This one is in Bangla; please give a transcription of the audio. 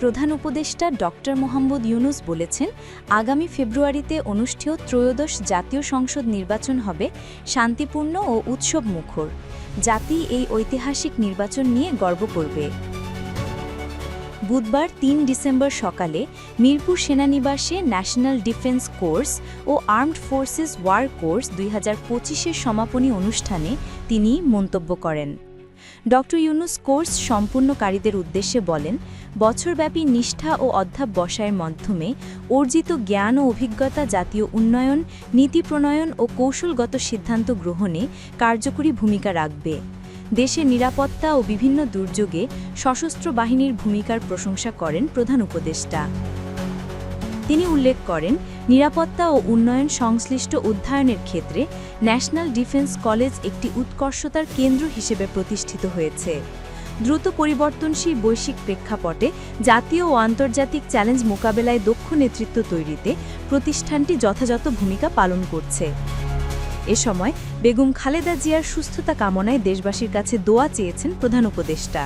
প্রধান উপদেষ্টা ডক্টর মোহাম্মদ ইউনুস বলেছেন, আগামী ফেব্রুয়ারিতে অনুষ্ঠেয় ত্রয়োদশ জাতীয় সংসদ নির্বাচন হবে শান্তিপূর্ণ ও উৎসব মুখর। জাতি এই ঐতিহাসিক নির্বাচন নিয়ে গর্ব করবে। বুধবার তিন ডিসেম্বর সকালে মিরপুর সেনানিবাসে ন্যাশনাল ডিফেন্স কোর্স ও আর্মড ফোর্সেস ওয়ার কোর্স দুই হাজার সমাপনী অনুষ্ঠানে তিনি মন্তব্য করেন। ড ইউনুস কোর্স সম্পূর্ণকারীদের উদ্দেশ্যে বলেন, বছরব্যাপী নিষ্ঠা ও অধ্যাবসায়ের মাধ্যমে অর্জিত জ্ঞান ও অভিজ্ঞতা, জাতীয় উন্নয়ন, নীতি প্রণয়ন ও কৌশলগত সিদ্ধান্ত গ্রহণে কার্যকরী ভূমিকা রাখবে। দেশের নিরাপত্তা ও বিভিন্ন দুর্যোগে সশস্ত্র বাহিনীর ভূমিকার প্রশংসা করেন প্রধান উপদেষ্টা। তিনি উল্লেখ করেন, নিরাপত্তা ও উন্নয়ন সংশ্লিষ্ট অধ্যয়নের ক্ষেত্রে ন্যাশনাল ডিফেন্স কলেজ একটি উৎকর্ষতার কেন্দ্র হিসেবে প্রতিষ্ঠিত হয়েছে। দ্রুত পরিবর্তনশীল বৈশ্বিক প্রেক্ষাপটে জাতীয় ও আন্তর্জাতিক চ্যালেঞ্জ মোকাবেলায় দক্ষ নেতৃত্ব তৈরিতে প্রতিষ্ঠানটি যথাযথ ভূমিকা পালন করছে। এ সময় বেগম খালেদা জিয়ার সুস্থতা কামনায় দেশবাসীর কাছে দোয়া চেয়েছেন প্রধান উপদেষ্টা।